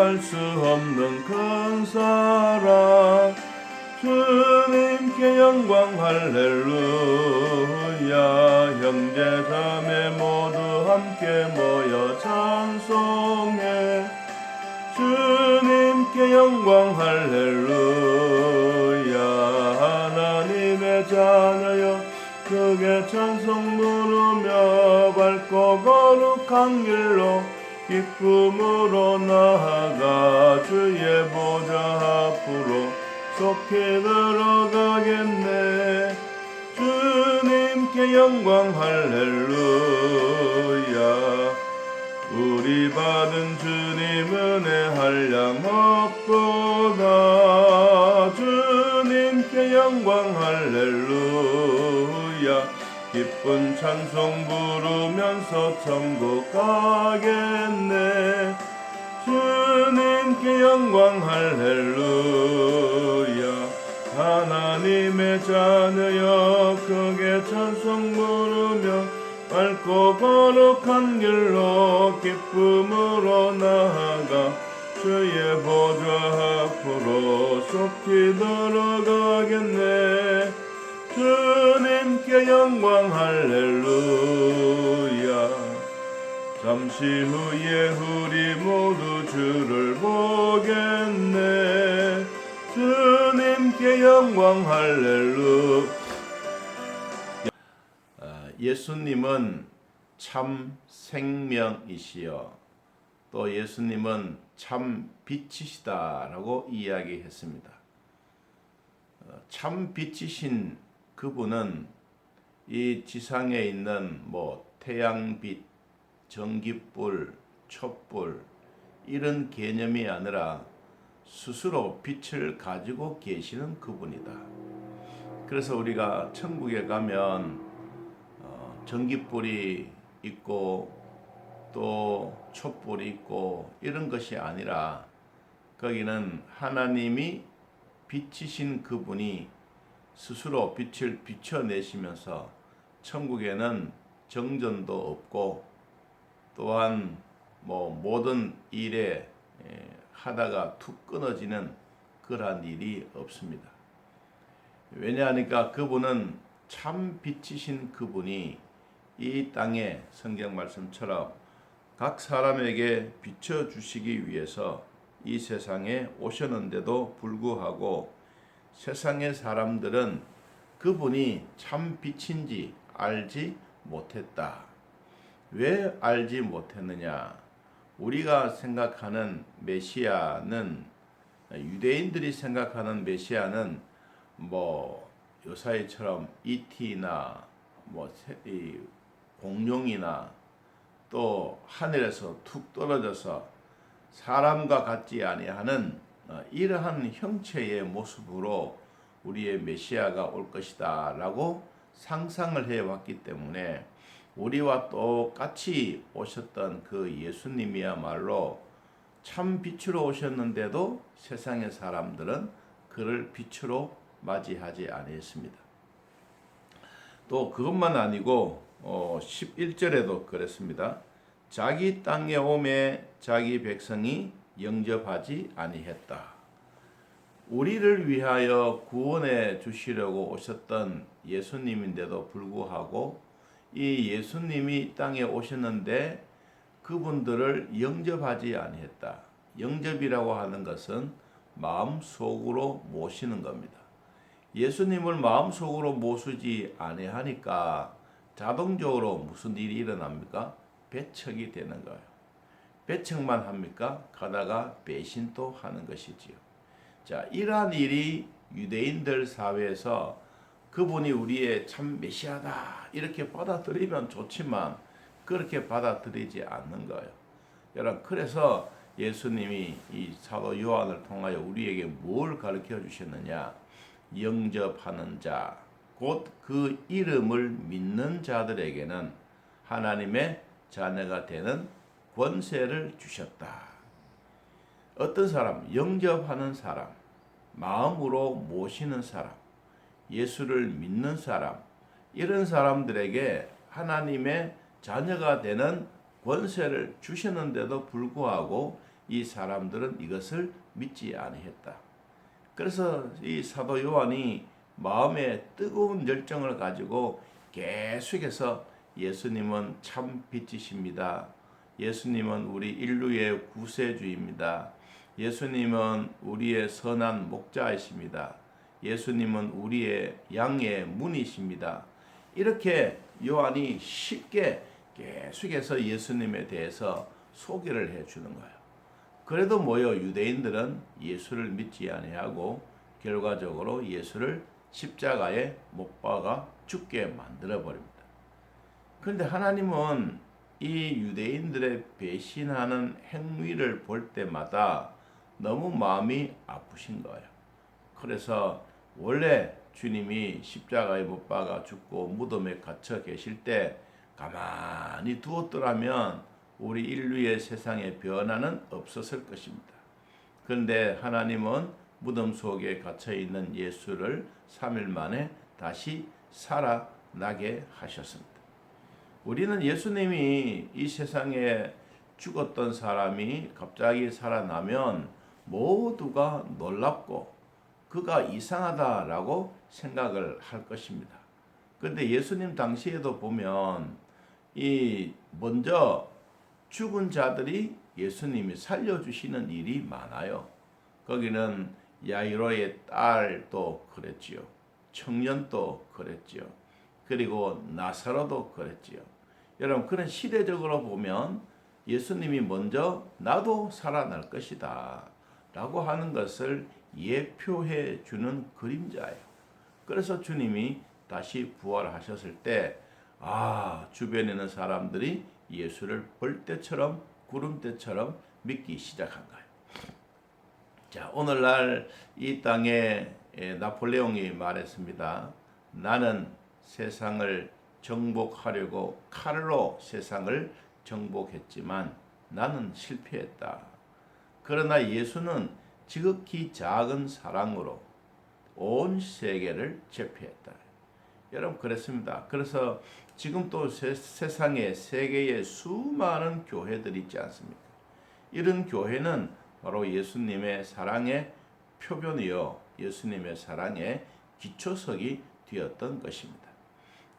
보답할 수 없는 큰 사랑. 주님께 영광 할렐루야. 형제 자매 모두 함께 모여 찬송해. 주님께 영광 할렐루야. 하나님의 자녀여 크게 찬송 부르며 밝고 거룩한 길로 기쁨으로 나아가 주의 보좌 앞으로 속히 들어가겠네. 주님께 영광 할렐루야. 우리 받은 주님 은혜 한량 없도다 주님께 영광 할렐루야 기쁜 찬송 부르면서 천국 가겠네 우리 모두 주를 보겠네. 주님께 영광 할렐루 아, 예수님은 참 생명이시여. 또 예수님은 참 빛이시다라고 이야기했습니다. 어, 참 빛이신 그분은 이 지상에 있는 뭐 태양빛, 전기불, 촛불 이런 개념이 아니라 스스로 빛을 가지고 계시는 그분이다. 그래서 우리가 천국에 가면 어, 전기불이 있고 또 촛불이 있고 이런 것이 아니라 거기는 하나님이 빛이신 그분이 스스로 빛을 비춰내시면서 천국에는 정전도 없고 또한 뭐 모든 일에 에, 하다가 툭 끊어지는 그러한 일이 없습니다. 왜냐하니까 그분은 참 빛이신 그분이 이 땅에 성경 말씀처럼 각 사람에게 비춰 주시기 위해서 이 세상에 오셨는데도 불구하고 세상의 사람들은 그분이 참 빛인지 알지 못했다. 왜 알지 못했느냐? 우리가 생각하는 메시아는 유대인들이 생각하는 메시아는 뭐 요사이처럼 이티나 뭐 공룡이나 또 하늘에서 툭 떨어져서 사람과 같지 아니하는 어, 이러한 형체의 모습으로 우리의 메시아가 올 것이다라고 상상을 해 왔기 때문에 우리와 똑같이 오셨던 그 예수님이야말로 참 빛으로 오셨는데도 세상의 사람들은 그를 빛으로 맞이하지 아니했습니다. 또 그것만 아니고 어, 11절에도 그랬습니다. 자기 땅에 오매 자기 백성이 영접하지 아니했다. 우리를 위하여 구원해 주시려고 오셨던 예수님인데도 불구하고 이 예수님이 이 땅에 오셨는데 그분들을 영접하지 아니했다. 영접이라고 하는 것은 마음 속으로 모시는 겁니다. 예수님을 마음 속으로 모시지 아니하니까 자동적으로 무슨 일이 일어납니까? 배척이 되는 거예요. 배척만 합니까? 가다가 배신도 하는 것이지요. 자, 이러한 일이 유대인들 사회에서 그분이 우리의 참 메시아다 이렇게 받아들이면 좋지만 그렇게 받아들이지 않는 거예요. 여러분 그래서 예수님이 이 사도 요한을 통하여 우리에게 뭘 가르쳐 주셨느냐? 영접하는 자, 곧 그 이름을 믿는 자들에게는 하나님의 자녀가 되는 권세를 주셨다. 어떤 사람, 영접하는 사람, 마음으로 모시는 사람, 예수를 믿는 사람, 이런 사람들에게 하나님의 자녀가 되는 권세를 주셨는데도 불구하고 이 사람들은 이것을 믿지 아니했다. 그래서 이 사도 요한이 마음에 뜨거운 열정을 가지고 계속해서 예수님은 참 빛이십니다. 예수님은 우리 인류의 구세주입니다. 예수님은 우리의 선한 목자이십니다. 예수님은 우리의 양의 문이십니다. 이렇게 요한이 쉽게 계속해서 예수님에 대해서 소개를 해 주는 거예요. 그래도 뭐요 유대인들은 예수를 믿지 아니하고 결과적으로 예수를 십자가에 못 박아 죽게 만들어 버립니다. 그런데 하나님은 이 유대인들의 배신하는 행위를 볼 때마다 너무 마음이 아프신 거예요. 그래서 원래 주님이 십자가에 못 박아 죽고 무덤에 갇혀 계실 때 가만히 두었더라면 우리 인류의 세상의 변화는 없었을 것입니다. 그런데 하나님은 무덤 속에 갇혀 있는 예수를 3일 만에 다시 살아나게 하셨습니다. 우리는 예수님이 이 세상에 죽었던 사람이 갑자기 살아나면 모두가 놀랍고 그가 이상하다라고 생각을 할 것입니다. 그런데 예수님 당시에도 보면 이 먼저 죽은 자들이 예수님이 살려주시는 일이 많아요. 거기는 야이로의 딸도 그랬지요. 청년도 그랬지요. 그리고 나사로도 그랬지요. 여러분 그런 시대적으로 보면 예수님이 먼저 나도 살아날 것이다 라고 하는 것을 예표해 주는 그림자예요. 그래서 주님이 다시 부활하셨을 때 아, 주변에 있는 사람들이 예수를 벌떼처럼 구름떼처럼 믿기 시작한 거예요. 자, 오늘날 이 땅에 나폴레옹이 말했습니다. 나는 세상을 정복하려고 칼로 세상을 정복했지만 나는 실패했다. 그러나 예수는 지극히 작은 사랑으로 온 세계를 제패했다. 여러분 그랬습니다. 그래서 지금 또 세, 세상에 세계에 수많은 교회들이 있지 않습니까? 이런 교회는 바로 예수님의 사랑의 표변이요. 예수님의 사랑의 기초석이 되었던 것입니다.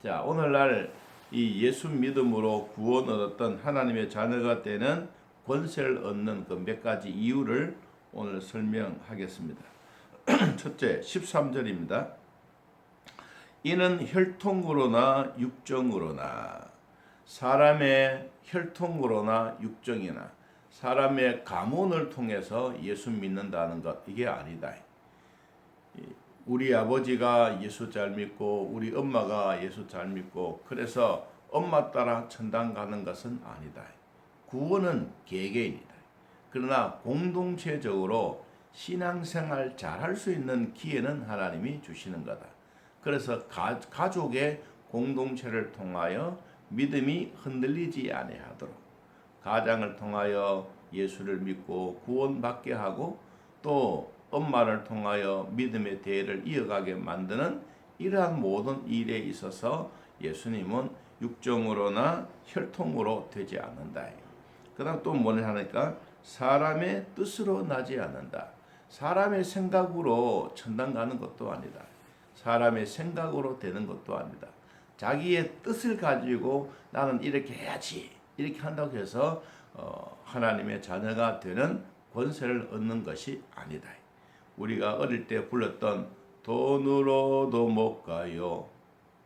자, 오늘날 이 예수 믿음으로 구원 얻었던 하나님의 자녀가 되는 권세를 얻는 가지 이유를 오늘 설명하겠습니다. 첫째, 13절입니다. 이는 혈통으로나 육정으로나 사람의 혈통으로나 육정이나 사람의 가문을 통해서 예수 믿는다는 것 이게 아니다. 우리 아버지가 예수 잘 믿고 우리 엄마가 예수 잘 믿고 그래서 엄마 따라 천당 가는 것은 아니다. 구원은 개개인이다. 그러나 공동체적으로 신앙생활 잘 할 수 있는 기회는 하나님이 주시는 거다. 그래서 가, 가족의 공동체를 통하여 믿음이 흔들리지 아니하도록 가장을 통하여 예수를 믿고 구원받게 하고 또 엄마를 통하여 믿음의 대를 이어가게 만드는 이러한 모든 일에 있어서 예수님은 육정으로나 혈통으로 되지 않는다. 그 다음 또 뭐를 하니까 사람의 뜻으로 나지 않는다. 사람의 생각으로 천당 가는 것도 아니다. 사람의 생각으로 되는 것도 아니다. 자기의 뜻을 가지고 나는 이렇게 해야지 이렇게 한다고 해서 어, 하나님의 자녀가 되는 권세를 얻는 것이 아니다. 우리가 어릴 때 불렀던 돈으로도 못 가요.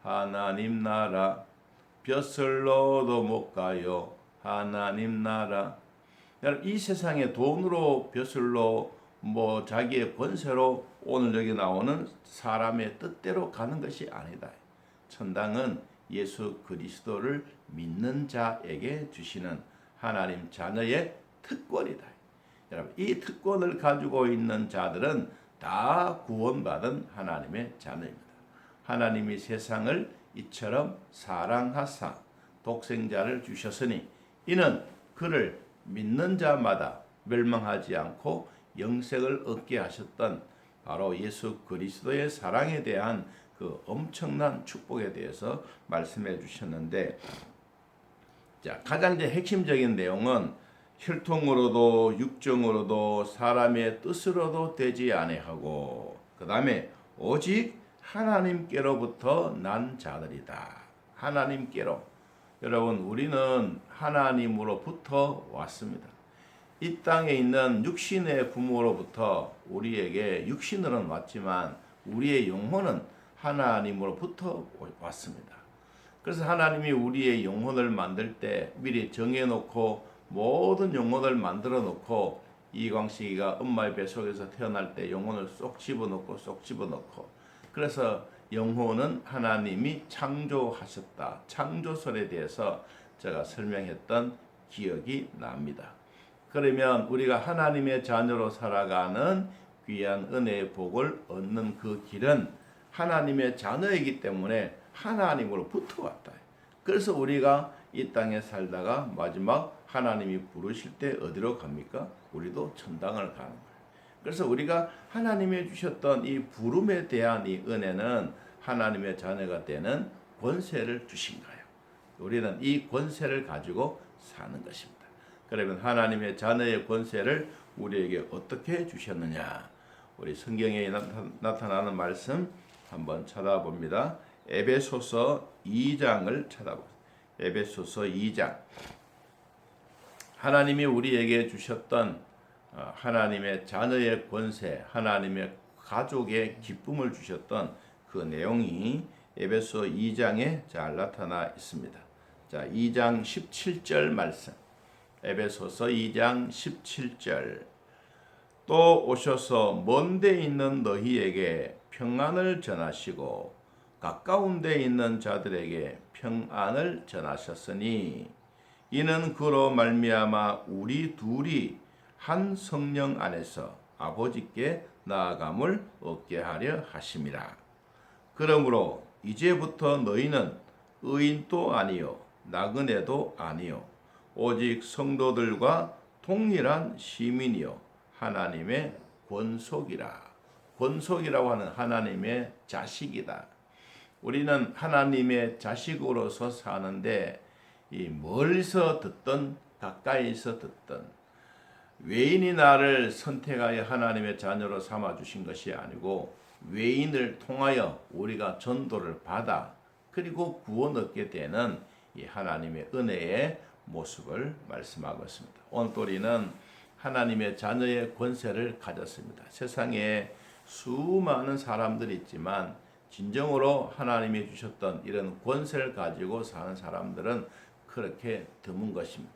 하나님 나라 벼슬로도 못 가요. 하나님 나라 이 세상에 돈으로 벼슬로 뭐 자기의 권세로 오늘 여기 나오는 사람의 뜻대로 가는 것이 아니다. 천당은 예수 그리스도를 믿는 자에게 주시는 하나님 자녀의 특권이다. 여러분, 이 특권을 가지고 있는 자들은 다 구원받은 하나님의 자녀입니다. 하나님이 세상을 이처럼 사랑하사 독생자를 주셨으니 이는 그를 믿는 자마다 멸망하지 않고 영생을 얻게 하셨던 바로 예수 그리스도의 사랑에 대한 그 엄청난 축복에 대해서 말씀해 주셨는데 자, 가장 이제 핵심적인 내용은 혈통으로도 육정으로도 사람의 뜻으로도 되지 아니하고 그다음에 오직 하나님께로부터 난 자들이다. 하나님께로 여러분 우리는 하나님으로부터 왔습니다. 이 땅에 있는 육신의 부모로부터 우리에게 육신으로는 왔지만 우리의 영혼은 하나님으로부터 왔습니다. 그래서 하나님이 우리의 영혼을 만들 때 미리 정해놓고 모든 영혼을 만들어 놓고 이광식이가 엄마의 뱃속에서 태어날 때 영혼을 쏙 집어넣고 쏙 집어넣고 그래서 영혼은 하나님이 창조하셨다. 창조설에 대해서 제가 설명했던 기억이 납니다. 그러면 우리가 하나님의 자녀로 살아가는 귀한 은혜의 복을 얻는 그 길은 하나님의 자녀이기 때문에 하나님으로부터 왔다. 그래서 우리가 이 땅에 살다가 마지막 하나님이 부르실 때 어디로 갑니까? 우리도 천당을 가는 거예요. 그래서 우리가 하나님이 주셨던 이 부름에 대한 이 은혜는 하나님의 자녀가 되는 권세를 주신 거예요. 우리는 이 권세를 가지고 사는 것입니다. 그러면 하나님의 자녀의 권세를 우리에게 어떻게 주셨느냐? 우리 성경에 나타나는 말씀 한번 찾아봅니다. 에베소서 2장을 찾아보세요. 에베소서 2장. 하나님이 우리에게 주셨던 어, 하나님의 자녀의 권세, 하나님의 가족의 기쁨을 주셨던 그 내용이 에베소 2장에 잘 나타나 있습니다. 자, 2장 17절 말씀. 에베소서 2장 17절. 또 오셔서 먼 데 있는 너희에게 평안을 전하시고 가까운 데 있는 자들에게 평안을 전하셨으니 이는 그로 말미암아 우리 둘이 한 성령 안에서 아버지께 나아감을 얻게 하려 하심이라. 그러므로 이제부터 너희는 의인도 아니요 나그네도 아니요 오직 성도들과 동일한 시민이요 하나님의 권속이라. 권속이라고 하는 하나님의 자식이다. 우리는 하나님의 자식으로서 사는데 이 멀리서 듣던 가까이서 듣던 외인이 나를 선택하여 하나님의 자녀로 삼아 주신 것이 아니고 외인을 통하여 우리가 전도를 받아 그리고 구원 얻게 되는 이 하나님의 은혜의 모습을 말씀하고 있습니다. 우리는 하나님의 자녀의 권세를 가졌습니다. 세상에 수많은 사람들이 있지만 진정으로 하나님이 주셨던 이런 권세를 가지고 사는 사람들은 그렇게 드문 것입니다.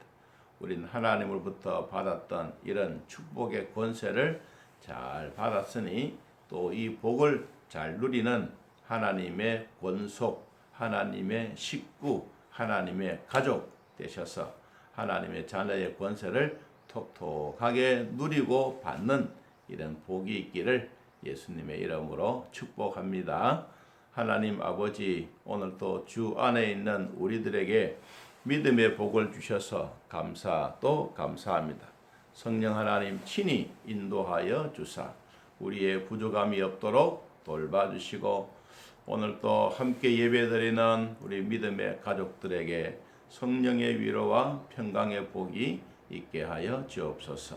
우리는 하나님으로부터 받았던 이런 축복의 권세를 잘 받았으니 또 이 복을 잘 누리는 하나님의 권속, 하나님의 식구, 하나님의 가족 되셔서 하나님의 자녀의 권세를 톡톡하게 누리고 받는 이런 복이 있기를 예수님의 이름으로 축복합니다. 하나님 아버지 오늘 또 주 안에 있는 우리들에게 믿음의 복을 주셔서 감사 또 감사합니다. 성령 하나님 친히 인도하여 주사 우리의 부족함이 없도록 돌봐주시고 오늘 또 함께 예배드리는 우리 믿음의 가족들에게 성령의 위로와 평강의 복이 있게 하여 주옵소서.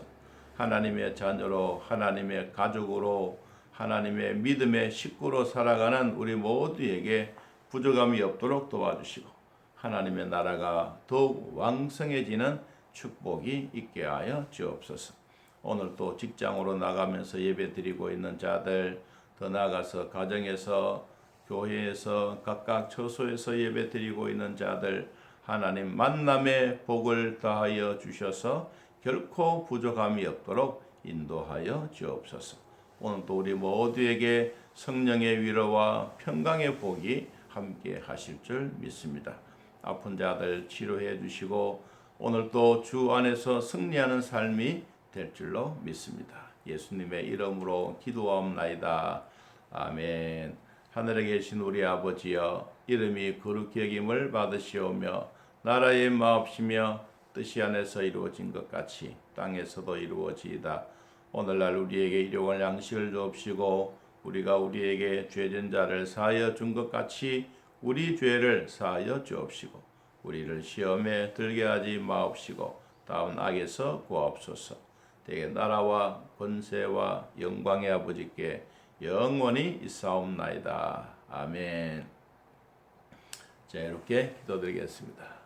하나님의 자녀로 하나님의 가족으로 하나님의 믿음의 식구로 살아가는 우리 모두에게 부족함이 없도록 도와주시고 하나님의 나라가 더욱 왕성해지는 축복이 있게 하여 주옵소서. 오늘 또 직장으로 나가면서 예배 드리고 있는 자들 더 나아가서 가정에서 교회에서 각각 처소에서 예배 드리고 있는 자들 하나님 만남의 복을 더하여 주셔서 결코 부족함이 없도록 인도하여 주옵소서. 오늘 또 우리 모두에게 성령의 위로와 평강의 복이 함께 하실 줄 믿습니다. 아픈 자들 치료해 주시고 오늘 또주 안에서 승리하는 삶이 될 줄로 믿습니다. 예수님의 이름으로 기도하옵나이다. 아멘. 하늘에 계신 우리 아버지여 이름이 거룩히 여김을 받으시오며 나라의 마옵시며 뜻이 안에서 이루어진 것 같이 땅에서도 이루어지이다. 오늘날 우리에게 일용할 양식을 주옵시고 우리가 우리에게 죄진 자를 사하여 준 것 같이 우리 죄를 사하여 주옵시고 우리를 시험에 들게 하지 마옵시고 다운 악에서 구하옵소서. 대개 나라와 권세와 영광의 아버지께 영원히 있사옵나이다. 아멘. 자 이렇게 기도드리겠습니다.